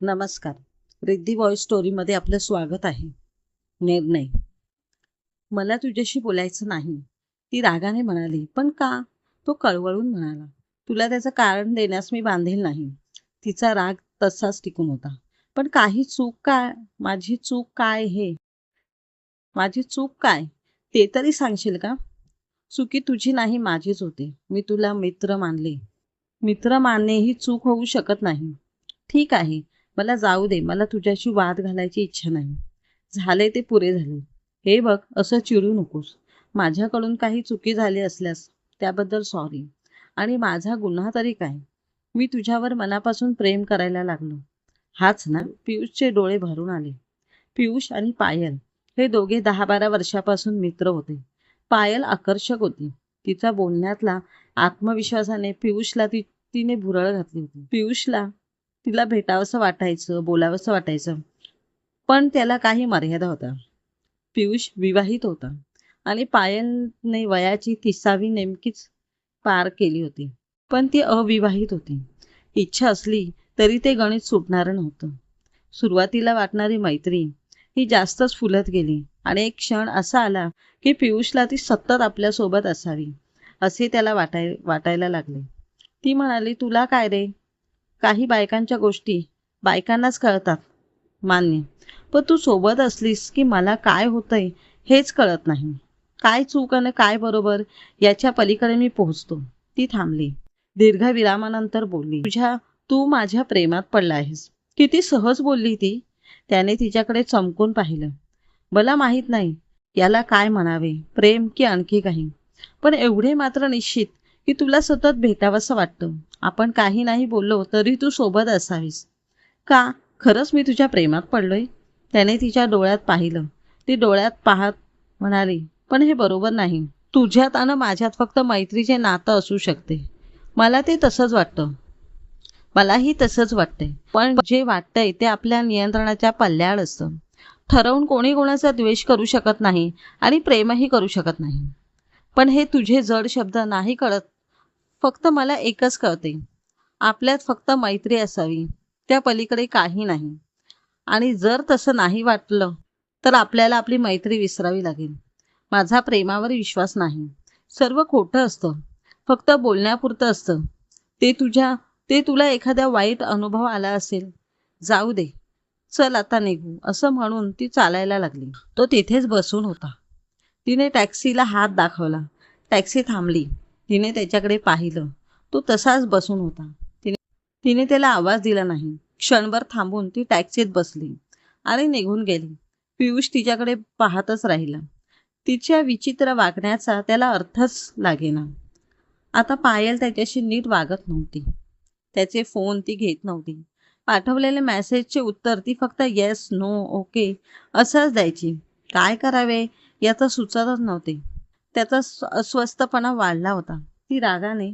नमस्कार. रिद्धी व्हॉइस स्टोरीमध्ये आपलं स्वागत आहे. निर्णय. मला तुझ्याशी बोलायचं नाही. ती रागाने म्हणाली पण का? तो कळवळून म्हणाला तुला त्याचं कारण देण्यास मी बांधील नाही. तिचा राग तसाच टिकून होता. पण काही चूक काय? माझी चूक काय हे? माझी चूक काय? ते तरी सांगशील का? चुकी तुझी नाही माझीच होती. मी तुला मित्र मानले. मित्र मानणे ही चूक होऊ शकत नाही. ठीक आहे. मला जाऊ दे मला तुझ्याशी वाद घालायची इच्छा नाही. झाले ते पुरे झाले. हे बघ असं चिडू नकोस. माझ्याकडून काही चुकी झाली असल्यास त्याबद्दल सॉरी आणि माझा गुन्हा तरी काय? मी तुझ्यावर मनापासून प्रेम करायला लागलो. हाच ना पियुषचे डोळे भरून आले. पियुष आणि पायल हे दोघे दहा बारा वर्षापासून मित्र होते. पायल आकर्षक होती. तिचा बोलण्यातला आत्मविश्वासाने पियुषला ती तिने भुरळ घातली होती. पियुषला तिला भेटावंसं वाटायचं बोलावंसं वाटायचं पण त्याला काही मर्यादा होता पियुष विवाहित होता आणि पायलने वयाची तिसावी नेमकीच पार केली होती पण ती अविवाहित होती. इच्छा असली तरी ते गणित सुटणारं नव्हतं. सुरुवातीला वाटणारी मैत्री ही जास्तच फुलत गेली आणि एक क्षण असा आला की पियुषला ती सतत आपल्यासोबत असावी असे त्याला वाटाय वाटायला लागले. ती म्हणाली तुला काय रे? काही बायकांच्या गोष्टी बायकांनाच कळतात. मान्य. पण तू सोबत असलीस की मला काय होतंय हेच कळत नाही. काय चूक आणि काय बरोबर याच्या पलीकडे मी पोहोचतो. ती थांबली. दीर्घ विरामानंतर बोलली तुझ्या तू माझ्या प्रेमात पडला आहेस. किती सहज बोलली ती. त्याने तिच्याकडे चमकून पाहिलं. मला माहीत नाही याला काय म्हणावे प्रेम की आणखी काही. पण एवढे मात्र निश्चित की तुला सतत भेटावंसं वाटतं. आपण काही नाही बोललो तरी तू सोबत असावीस. का? खरंच मी तुझ्या प्रेमात पडलोय? त्याने तिच्या डोळ्यात पाहिलं. ती डोळ्यात पाहत म्हणाली पण हे बरोबर नाही. तुझ्यात आणि माझ्यात फक्त मैत्रीचे नातं असू शकते. मला ते तसंच वाटतं. मलाही तसंच वाटतंय पण जे वाटतंय ते आपल्या नियंत्रणाच्या पल्ल्याड असतं. ठरवून कोणी कोणाचा द्वेष करू शकत नाही आणि प्रेमही करू शकत नाही. पण हे तुझे जड शब्द नाही कळत फक्त मला एकच कळते. आपल्यात फक्त मैत्री असावी. त्या पलीकडे काही नाही. आणि जर तसं नाही वाटलं तर आपल्याला आपली मैत्री विसरावी लागेल. माझा प्रेमावर विश्वास नाही. सर्व खोटं असतं. फक्त बोलण्यापुरतं असतं. ते तुझ्या ते तुला एखाद्या वाईट अनुभव आला असेल जाऊ दे. चल आता निघू. असं म्हणून ती चालायला लागली. तो तिथेच बसून होता. तिने टॅक्सीला हात दाखवला. टॅक्सी थांबली. तिने त्याच्याकडे पाहिलं. तो तसाच बसून होता. तिने तिने त्याला आवाज दिला नाही. क्षणभर थांबून ती टॅक्सीत बसली. आणि निघून गेली. पियुष तिच्याकडे पाहतच राहिला. तिच्या विचित्र वागण्याचा त्याला अर्थच लागेना. आता पायल त्याच्याशी नीट वागत नव्हती. त्याचे फोन ती घेत नव्हती. पाठवलेले मेसेजचे उत्तर ती फक्त येस नो ओके असंच द्यायची. काय करावे? याचं सुचतच नव्हते. त्याचा अस्वस्थपणा वाढला होता. ती रागाने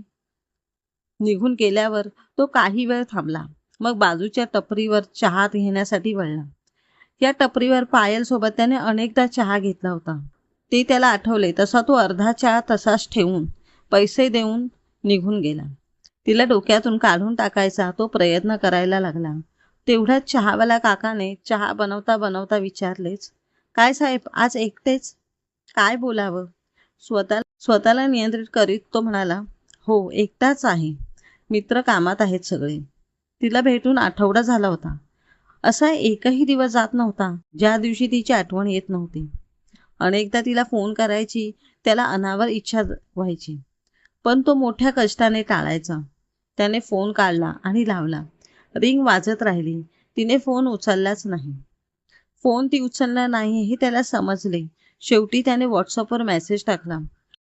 निघून गेल्यावर तो काही वेळ थांबला. मग बाजूच्या टपरीवर चहा घेण्यासाठी वळला. या टपरीवर पायल सोबत त्याने अनेकदा चहा घेतला होता. ते त्याला आठवले तसा तो अर्धा चहा तसाच ठेवून पैसे देऊन निघून गेला. तिला डोक्यातून काढून टाकायचा तो प्रयत्न करायला लागला. तेवढ्याच चहावाला काकाने चहा बनवता बनवता विचारलेच काय साहेब आज एकटेच? काय बोलावं? स्वतः स्वतःला नियंत्रित करीत तो म्हणाला हो एकटाच आहे. मित्र कामात आहेत सगळे. तिला भेटून आठवडा झाला होता. असा एकही दिवस जात नव्हता ज्या दिवशी तिची आठवण येत नव्हती. अनेकदा तिला फोन करायची त्याला अनावर इच्छा व्हायची. पण तो मोठ्या कष्टाने टाळायचा. त्याने फोन काढला आणि लावला. रिंग वाजत राहिली. तिने फोन उचललाच नाही. फोन ती उचलला नाही हे त्याला समजले. शेवटी त्याने व्हॉट्सअपवर मेसेज टाकला.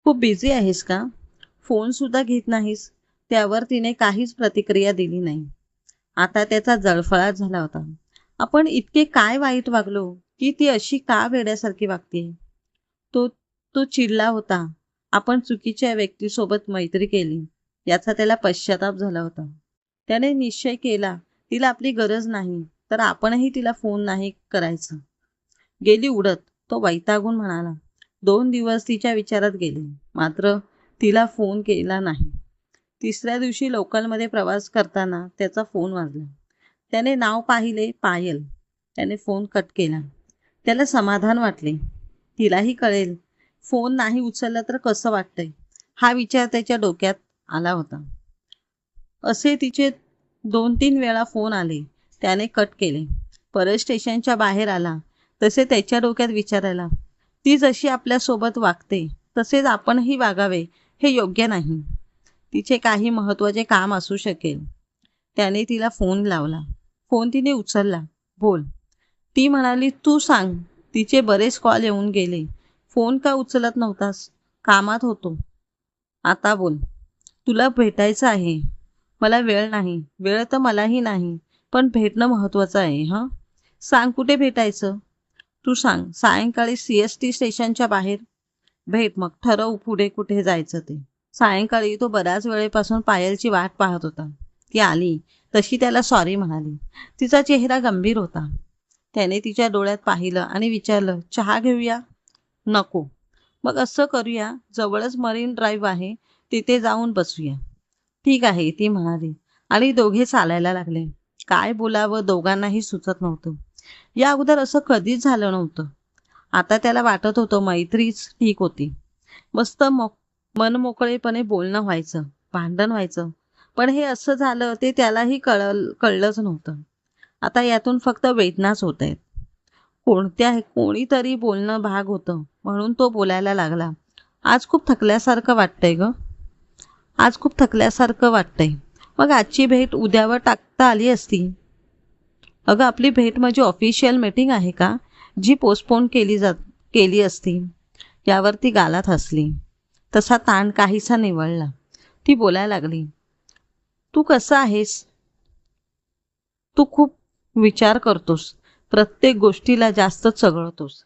खूप बिझी आहेस का? फोन सुद्धा घेत नाहीस. त्यावर तिने काहीच प्रतिक्रिया दिली नाही. आता त्याचा जळफळाट झाला होता. आपण इतके काय वाईट वागलो? की ती अशी का वेड्यासारखी वागते? तो तो चिडला होता. आपण चुकीच्या व्यक्तीसोबत मैत्री केली. याचा त्याला पश्चाताप झाला होता. त्याने निश्चय केला तिला आपली गरज नाही तर आपणही तिला फोन नाही करायचं. गेली उडत. तो वैतागून म्हणाला दोन दिवस तिच्या विचारात गेले मात्र तिला फोन केला नाही. तिसऱ्या दिवशी लोकलमध्ये प्रवास करताना त्याचा फोन वाजला. त्याने नाव पाहिले पायल. त्याने फोन कट केला. त्याला समाधान वाटले. तिलाही कळेल फोन नाही उचलला तर कसं वाटतंय? हा विचार त्याच्या डोक्यात आला होता. असे तिचे दोन तीन वेळा फोन आले. त्याने कट केले. परत स्टेशनच्या बाहेर आला. तसे त्याच्या डोक्यात विचारायला ती जशी आपल्यासोबत वागते तसेच आपणही वागावे हे योग्य नाही. तिचे काही महत्त्वाचे काम असू शकेल. त्याने तिला फोन लावला. फोन तिने उचलला. बोल. ती म्हणाली तू सांग तिचे बरेच कॉल येऊन गेले. फोन का उचलत नव्हतास? कामात होतो. आता बोल. तुला भेटायचं आहे. मला वेळ नाही. वेळ तर मलाही नाही पण भेटणं महत्त्वाचं आहे हां? सांग कुठे भेटायचं? तू सांग सायंकाळी सी एस टी स्टेशनच्या बाहेर? भेट मग ठरव पुढे कुठे जायचं ते. सायंकाळी तो बऱ्याच वेळेपासून पायलची वाट पाहत होता. ती आली तशी त्याला सॉरी म्हणाली. तिचा चेहरा गंभीर होता. त्याने तिच्या डोळ्यात पाहिलं आणि विचारलं चहा घेऊया? नको. मग असं करूया जवळच मरीन ड्राईव्ह आहे तिथे जाऊन बसूया. ठीक आहे ती म्हणाली आणि दोघे चालायला लागले. काय बोलावं दोघांनाही सुचत नव्हतं. या अगोदर असं कधीच झालं नव्हतं. आता त्याला वाटत होतं मैत्रीच ठीक होती. मस्त मो मनमोकळेपणे बोलणं व्हायचं भांडण व्हायचं. पण हे असं झालं ते त्यालाही कळल कळलंच नव्हतं. आता यातून फक्त वेदनाच होत आहेत. कोणत्या कोणीतरी बोलणं भाग होतं म्हणून तो बोलायला लागला. आज खूप थकल्यासारखं वाटतंय ग. आज खूप थकल्यासारखं वाटतंय. मग आजची भेट उद्यावर टाकता आली असती. अगं आपली भेट माझी ऑफिशियल मीटिंग आहे का? जी पोस्टपोन केली जात केली असती. यावर ती गालात हसली. तसा ताण काहीसा निवळला. ती बोलायला लागली. तू कसं आहेस? तू खूप विचार करतोस. प्रत्येक गोष्टीला जास्त चघळतोस.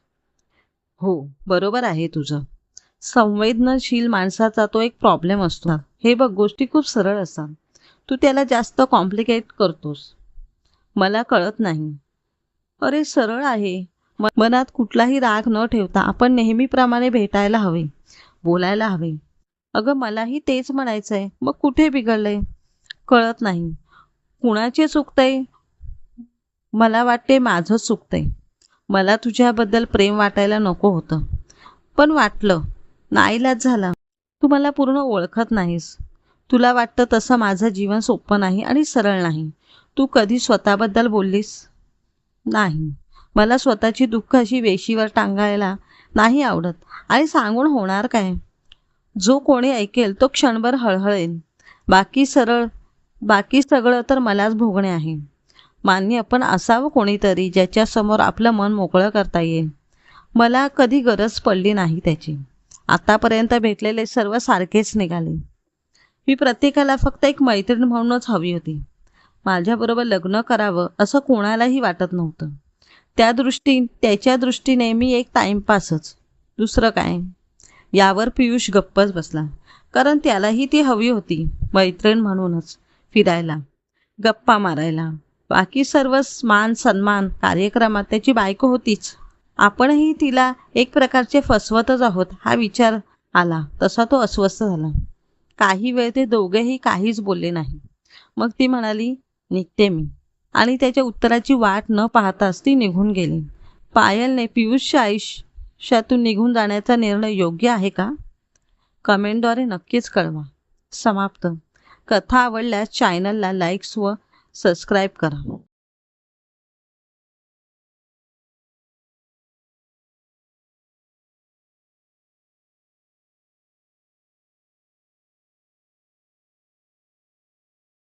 हो बरोबर आहे तुझं. संवेदनशील माणसाचा तो एक प्रॉब्लेम असतो हे बघ गोष्टी खूप सरळ असतात. तू त्याला जास्त कॉम्प्लिकेट करतोस. मला कळत नाही. अरे सरळ आहे. मनात कुठलाही राग न ठेवता आपण नेहमीप्रमाणे भेटायला हवे बोलायला हवे. अगं मलाही तेच म्हणायचंय. मग कुठे बिघडलंय? कळत नाही. कुणाचे चुकतंय? मला वाटते माझंच चुकतंय. मला तुझ्याबद्दल प्रेम वाटायला नको होतं. पण वाटलं. नाईलाज झाला. तू मला पूर्ण ओळखत नाहीस. तुला वाटतं तसं माझं जीवन सोपं नाही आणि सरळ नाही. तू कधी स्वतःबद्दल बोललीस? नाही. मला स्वतःची दुःख अशी वेशीवर टांगायला नाही आवडत. आणि सांगून होणार काय? जो कोणी ऐकेल तो क्षणभर हळहळेल. बाकी सरळ बाकी सगळं तर मलाच भोगणे आहे. मान्य पण असावं कोणीतरी ज्याच्यासमोर आपलं मन मोकळं करता येईल. मला कधी गरज पडली नाही त्याची. आतापर्यंत भेटलेले सर्व सारखेच निघाले. मी प्रत्येकाला फक्त एक मैत्रीण म्हणूनच हवी होती. माझ्याबरोबर लग्न करावं असं कोणालाही वाटत नव्हतं. त्या दृष्टी त्याच्या दृष्टीने मी एक टाईमपासच दुसरं काय? यावर पियुष गप्पच बसला. कारण त्यालाही ती हवी होती मैत्रीण म्हणूनच फिरायला. गप्पा मारायला. बाकी सर्व मान सन्मान कार्यक्रमात त्याची बायको होतीच. आपणही तिला एक प्रकारचे फसवतच आहोत हा विचार आला. तसा तो अस्वस्थ झाला. काही वेळ ते दोघेही काहीच बोलले नाही. मग ती म्हणाली निघते मी आणि त्याच्या उत्तराची वाट न पाहताच ती निघून गेली. पायलने पियुषच्या आयुष्यातून निघून जाण्याचा निर्णय योग्य आहे का? कमेंटद्वारे नक्कीच कळवा. समाप्त. कथा आवडल्यास चॅनलला लाईक्स व सबस्क्राईब करा.